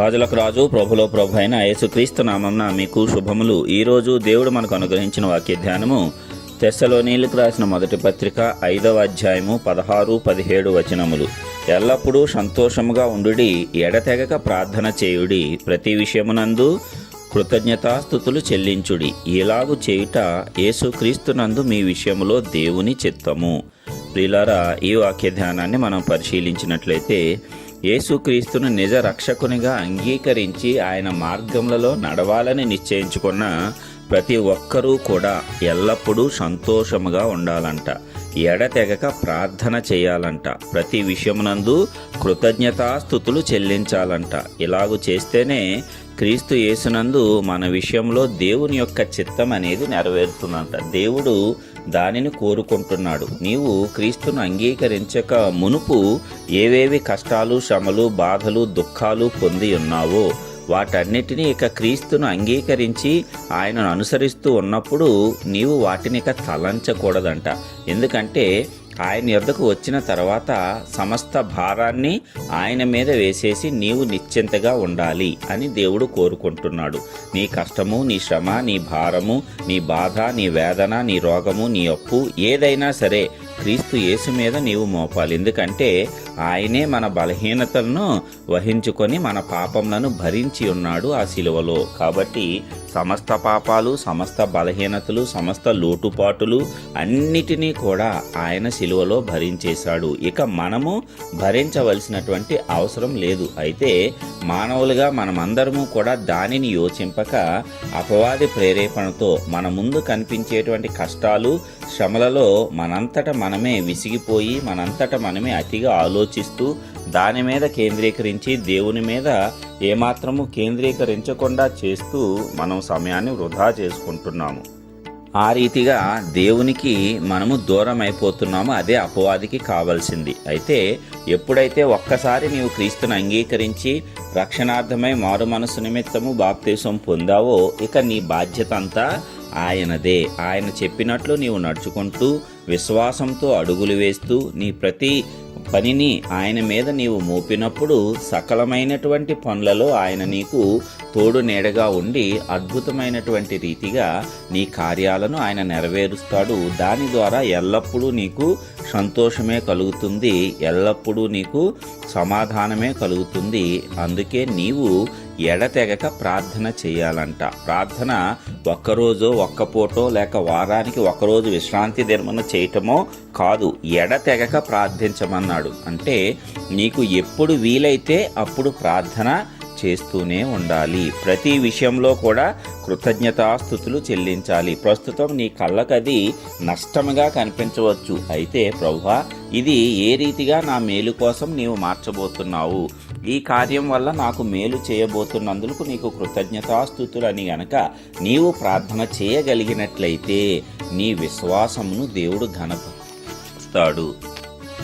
రాజులకు రాజు ప్రభులో ప్రభు అయిన యేసుక్రీస్తు నామంన మీకు శుభములు. ఈరోజు దేవుడు మనకు అనుగ్రహించిన వాక్య ధ్యానము తెస్సలోనీలకు రాసిన మొదటి పత్రిక ఐదవ అధ్యాయము పదహారు పదిహేడు వచనములు. ఎల్లప్పుడూ సంతోషముగా ఉండుడి ఎడతెగక ప్రార్థన చేయుడి. ప్రతి విషయమునందు కృతజ్ఞతాస్థుతులు చెల్లించుడి. ఇలాగు చేయుట యేసుక్రీస్తునందు మీ విషయములో దేవుని చిత్తము. ప్రిలారా ఈ వాక్య ధ్యానాన్ని మనం పరిశీలించినట్లయితే యేసుక్రీస్తును నిజ రక్షకునిగా అంగీకరించి ఆయన మార్గములలో నడవాలని నిశ్చయించుకున్న ప్రతి ఒక్కరూ కూడా ఎల్లప్పుడూ సంతోషముగా ఉండాలంట. ఎడతెగక ప్రార్థన చేయాలంట. ప్రతి విషయమునందు కృతజ్ఞతాస్థుతులు చెల్లించాలంట. ఇలాగు చేస్తేనే క్రీస్తు యేసునందు మన విషయంలో దేవుని యొక్క చిత్తం అనేది నెరవేరుతుందంట దేవుడు దానిని కోరుకుంటున్నాడు. నీవు క్రీస్తును అంగీకరించక మునుపు ఏవేవి కష్టాలు శ్రమలు బాధలు దుఃఖాలు పొంది ఉన్నావో వాటన్నిటినీ ఇక క్రీస్తును అంగీకరించి ఆయనను అనుసరిస్తూ ఉన్నప్పుడు నీవు వాటిని ఇక తలంచకూడదంట. ఎందుకంటే ఆయన యొద్దకు వచ్చిన తర్వాత సమస్త భారాన్ని ఆయన మీద వేసేసి నీవు నిశ్చింతగా ఉండాలి అని దేవుడు కోరుకుంటున్నాడు. నీ కష్టము నీ శ్రమ నీ భారము నీ బాధ నీ వేదన నీ రోగము నీ అప్పు ఏదైనా సరే క్రీస్తు యేసు మీద నీవు మోపాలి. ఎందుకంటే ఆయనే మన బలహీనతలను వహించుకొని మన పాపములను భరించి ఉన్నాడు ఆ శిలువలో కాబట్టి సమస్త పాపాలు సమస్త బలహీనతలు సమస్త లోటుపాటులు అన్నిటినీ కూడా ఆయన శిలువలో భరించేశాడు. ఇక మనము భరించవలసినటువంటి అవసరం లేదు. అయితే మానవులుగా మనమందరము కూడా దానిని యోచింపక అపవాది ప్రేరేపణతో మన ముందు కనిపించేటువంటి కష్టాలు శ్రమలలో మనంతట మనమే విసిగిపోయి మనంతట మనమే అతిగా ఆలోచిస్తూ దాని మీద కేంద్రీకరించి దేవుని మీద ఏమాత్రము కేంద్రీకరించకుండా చేస్తూ మనం సమయాన్ని వృధా చేసుకుంటున్నాము. ఆ రీతిగా దేవునికి మనము దూరం అయిపోతున్నామో అదే అపవాదికి కావాల్సింది. అయితే ఎప్పుడైతే ఒక్కసారి నీవు క్రీస్తుని అంగీకరించి రక్షణార్థమై మారు మనసు నిమిత్తము బాప్తీసం పొందావో ఇక నీ బాధ్యత అంతా ఆయనదే. ఆయన చెప్పినట్లు నీవు నడుచుకుంటూ విశ్వాసంతో అడుగులు వేస్తూ నీ ప్రతి పనిని ఆయన మీద నీవు మోపినప్పుడు సకలమైనటువంటి పనులలో ఆయన నీకు తోడు నీడగా ఉండి అద్భుతమైనటువంటి రీతిగా నీ కార్యాలను ఆయన నెరవేరుస్తాడు. దాని ద్వారా ఎల్లప్పుడూ నీకు సంతోషమే కలుగుతుంది. ఎల్లప్పుడూ నీకు సమాధానమే కలుగుతుంది. అందుకే నీవు ఎడతెగక ప్రార్థన చేయాలంట. ప్రార్థన ఒక్కరోజు ఒక్క పూటో లేక వారానికి ఒకరోజు విశ్రాంతి నిర్మణ చేయటమో కాదు. ఎడతెగక ప్రార్థించమన్నాడు. అంటే నీకు ఎప్పుడు వీలైతే అప్పుడు ప్రార్థన చేస్తూనే ఉండాలి. ప్రతి విషయంలో కూడా కృతజ్ఞతాస్థుతులు చెల్లించాలి. ప్రస్తుతం నీ కళ్ళకది నష్టముగా కనిపించవచ్చు. అయితే ప్రభువా ఇది ఏ రీతిగా నా మేలు కోసం నీవు మార్చబోతున్నావు? ఈ కార్యం వల్ల నాకు మేలు చేయబోతున్నందుకు నీకు కృతజ్ఞతాస్థుతులని గనక నీవు ప్రార్థన చేయగలిగినట్లయితే నీ విశ్వాసమును దేవుడు ఘనపరుస్తాడు.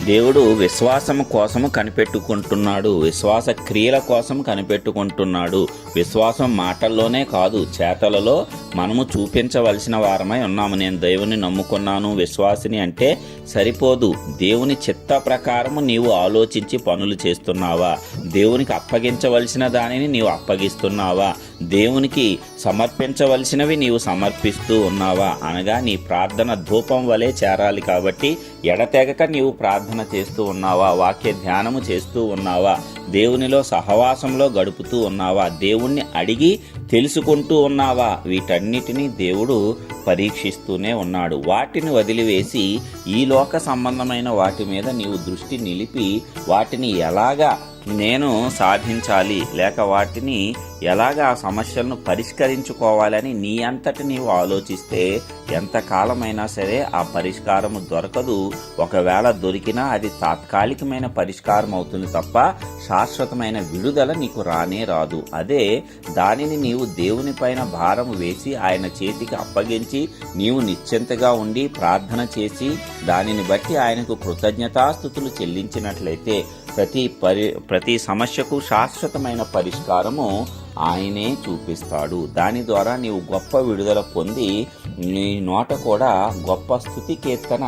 దేవుడు విశ్వాసము కోసము కనిపెట్టుకుంటున్నాడు. విశ్వాస క్రియల కోసం కనిపెట్టుకుంటున్నాడు. విశ్వాసం మాటల్లోనే కాదు చేతలలో మనము చూపించవలసిన వారమై ఉన్నాము. నేను దేవుని నమ్ముకున్నాను. విశ్వాసిని అంటే సరిపోదు. దేవుని చిత్త ప్రకారము నీవు ఆలోచించి పనులు చేస్తున్నావా? దేవునికి అప్పగించవలసిన దానిని నీవు అప్పగిస్తున్నావా? దేవునికి సమర్పించవలసినవి నీవు సమర్పిస్తూ ఉన్నావా అనగా నీ ప్రార్థన ధూపం వలె చేరాలి కాబట్టి ఎడతెగక నీవు ప్రార్థన చేస్తూ ఉన్నావా వాక్య ధ్యానము చేస్తూ ఉన్నావా దేవునిలో సహవాసంలో గడుపుతూ ఉన్నావా దేవుణ్ణి అడిగి తెలుసుకుంటూ ఉన్నావా వీటన్నిటినీ దేవుడు పరీక్షిస్తూనే ఉన్నాడు. వాటిని వదిలివేసి ఈ లోక సంబంధమైన వాటి మీద నీవు దృష్టి నిలిపి వాటిని ఎలాగా నేను సాధించాలి లేక వాటిని ఎలాగ ఆ సమస్యలను పరిష్కరించుకోవాలని నీ అంతటి నీవు ఆలోచిస్తే ఎంతకాలమైనా సరే ఆ పరిష్కారము దొరకదు. ఒకవేళ దొరికినా అది తాత్కాలికమైన పరిష్కారం అవుతుంది తప్ప శాశ్వతమైన విడుదల నీకు రానే రాదు. అదే దానిని నీవు దేవుని పైన భారం వేసి ఆయన చేతికి అప్పగించి నీవు నిశ్చింతగా ఉండి ప్రార్థన చేసి దానిని బట్టి ఆయనకు కృతజ్ఞతాస్థుతులు చెల్లించినట్లయితే ప్రతి పరి ప్రతి సమస్యకు శాశ్వతమైన పరిష్కారము ఆయనే చూపిస్తాడు. దాని ద్వారా నీవు గొప్ప విడుదల పొంది నీ నోట కూడా గొప్ప స్థుతి కీర్తన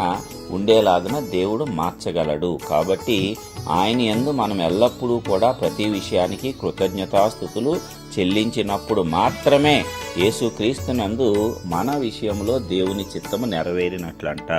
ఉండేలాగున దేవుడు మార్చగలడు. కాబట్టి ఆయన యందు మనం ఎల్లప్పుడూ కూడా ప్రతి విషయానికి కృతజ్ఞతాస్థుతులు చెల్లించినప్పుడు మాత్రమే యేసుక్రీస్తునందు మన విషయంలో దేవుని చిత్తము నెరవేరినట్లంట.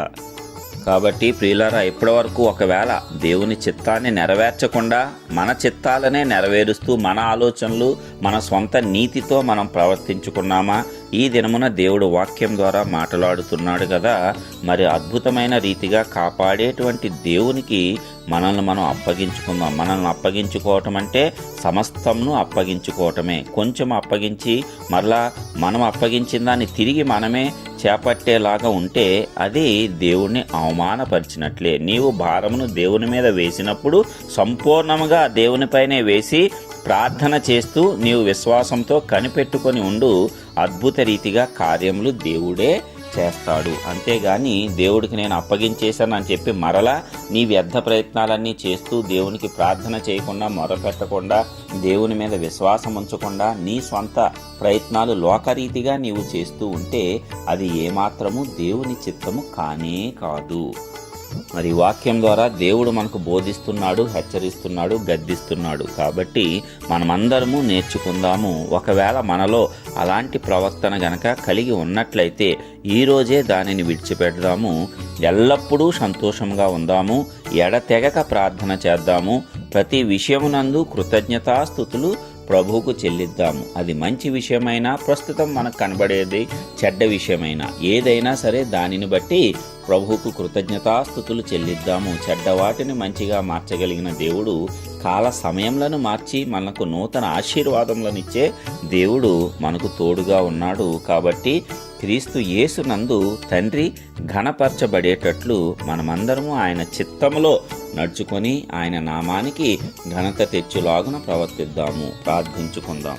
కాబట్టి ప్రియులారా ఇప్పటి వరకు ఒకవేళ దేవుని చిత్తాన్ని నెరవేర్చకుండా మన చిత్తాలనే నెరవేరుస్తూ మన ఆలోచనలు మన సొంత నీతితో మనం ప్రవర్తించుకున్నామా? ఈ దినమున దేవుడు వాక్యం ద్వారా మాట్లాడుతున్నాడు కదా. మరి అద్భుతమైన రీతిగా కాపాడేటువంటి దేవునికి మనల్ని మనం అప్పగించుకుందాం. మనల్ని అప్పగించుకోవటం అంటే సమస్తంను అప్పగించుకోవటమే. కొంచెం అప్పగించి మరలా మనం అప్పగించిన దాన్ని తిరిగి మనమే చేపట్టేలాగా ఉంటే అది దేవుణ్ణి అవమానపరిచినట్లే. నీవు భారమును దేవుని మీద వేసినప్పుడు సంపూర్ణముగా దేవునిపైనే వేసి ప్రార్థన చేస్తూ నీవు విశ్వాసంతో కనిపెట్టుకొని ఉండు అద్భుత రీతిగా కార్యములు దేవుడే చేస్తాడు. అంతేగాని దేవుడికి నేను అప్పగించేశాను అని చెప్పి మరలా నీ వ్యర్థ ప్రయత్నాలన్నీ చేస్తూ దేవునికి ప్రార్థన చేయకుండా మొరపెట్టకుండా దేవుని మీద విశ్వాసం ఉంచకుండా నీ స్వంత ప్రయత్నాలు లోకరీతిగా నీవు చేస్తూ ఉంటే అది ఏమాత్రము దేవుని చిత్తము కానే కాదు. మరి వాక్యం ద్వారా దేవుడు మనకు బోధిస్తున్నాడు హెచ్చరిస్తున్నాడు గద్దిస్తున్నాడు. కాబట్టి మనమందరము నేర్చుకుందాము. ఒకవేళ మనలో అలాంటి ప్రవర్తన గనక కలిగి ఉన్నట్లయితే ఈరోజే దానిని విడిచిపెడదాము. ఎల్లప్పుడూ సంతోషంగా ఉందాము. ఎడతెగక ప్రార్థన చేద్దాము. ప్రతి విషయమునందు కృతజ్ఞతాస్థుతులు ప్రభువుకు చెల్లిద్దాము అది మంచి విషయమైనా ప్రస్తుతం మనకు కనబడేది చెడ్డ విషయమైనా. ఏదైనా సరే దానిని బట్టి ప్రభువుకు కృతజ్ఞతాస్థుతులు చెల్లిద్దాము. చెడ్డ వాటిని మంచిగా మార్చగలిగిన దేవుడు కాల సమయంలను మార్చి మనకు నూతన ఆశీర్వాదములనిచ్చే దేవుడు మనకు తోడుగా ఉన్నాడు. కాబట్టి క్రీస్తు యేసునందు తండ్రి ఘనపరచబడేటట్లు మనమందరము ఆయన చిత్తములో నడుచుకొని ఆయన నామానికి ఘనత తెచ్చులాగున ప్రవర్తిద్దాము. ప్రార్థించుకుందాం.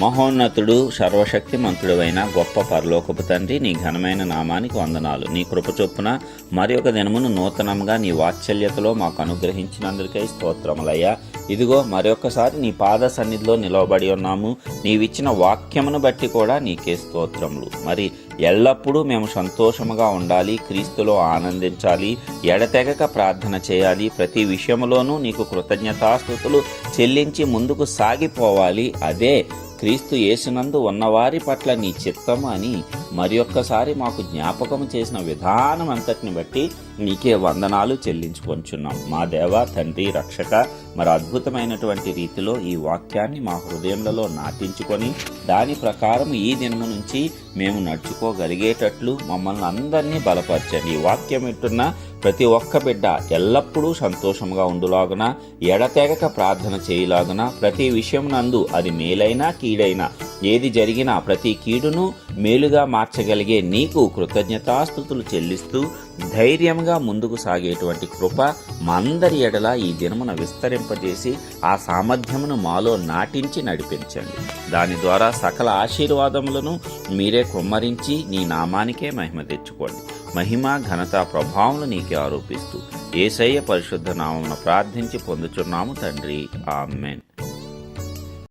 మహోన్నతుడు సర్వశక్తిమంతుడైన గొప్ప పరలోకపు తండ్రి నీ ఘనమైన నామానికి వందనాలు. నీ కృప చొప్పున మరి ఒక దినమును నూతనంగా నీ వాత్సల్యతలో మాకు అనుగ్రహించినందుకై స్తోత్రములయ్యా. ఇదిగో మరొకసారి నీ పాద సన్నిధిలో నిలవబడి ఉన్నాము. నీవిచ్చిన వాక్యమును బట్టి కూడా నీకే స్తోత్రములు. మరి ఎల్లప్పుడూ మేము సంతోషముగా ఉండాలి క్రీస్తులో ఆనందించాలి ఎడతెగక ప్రార్థన చేయాలి. ప్రతి విషయంలోనూ నీకు కృతజ్ఞతాస్థుతులు చెల్లించి ముందుకు సాగిపోవాలి. అదే క్రీస్తు యేసునందు ఉన్నవారి పట్ల నీ చిత్తము అని మరి ఒక్కసారి మాకు జ్ఞాపకం చేసిన విధానం అంతటిని బట్టి నీకే వందనాలు చెల్లించుకొంచున్నాం. మా దేవ తండ్రి రక్షక మరి అద్భుతమైనటువంటి రీతిలో ఈ వాక్యాన్ని మా హృదయంలో నాటించుకొని దాని ప్రకారం ఈ దినము నుంచి మేము నడుచుకోగలిగేటట్లు మమ్మల్ని అందరినీ బలపరచండి. ఈ వాక్యం వింటున్న ప్రతి ఒక్క బిడ్డ ఎల్లప్పుడూ సంతోషంగా ఉండులాగున ఎడతెగక ప్రార్థన చేయలాగున ప్రతి విషయం నందు అది మేలైనా కీడైనా ఏది జరిగినా ప్రతి కీడును మేలుగా మార్చగలిగే నీకు కృతజ్ఞతాస్థుతులు చెల్లిస్తూ ధైర్యంగా ముందుకు సాగేటువంటి కృప మందరి ఎడల ఈ దినమున విస్తరింపజేసి ఆ సామర్థ్యమును మాలో నాటించి నడిపించండి. దాని ద్వారా సకల ఆశీర్వాదములను మీరే కుమ్మరించి నీ నామానికే మహిమ తెచ్చుకోండి. మహిమ ఘనత ప్రభావం నీకే ఆరోపిస్తూ ఏసయ్య పరిశుద్ధ నామమున ప్రార్థించి పొందుచున్నాము తండ్రి. ఆమెన్.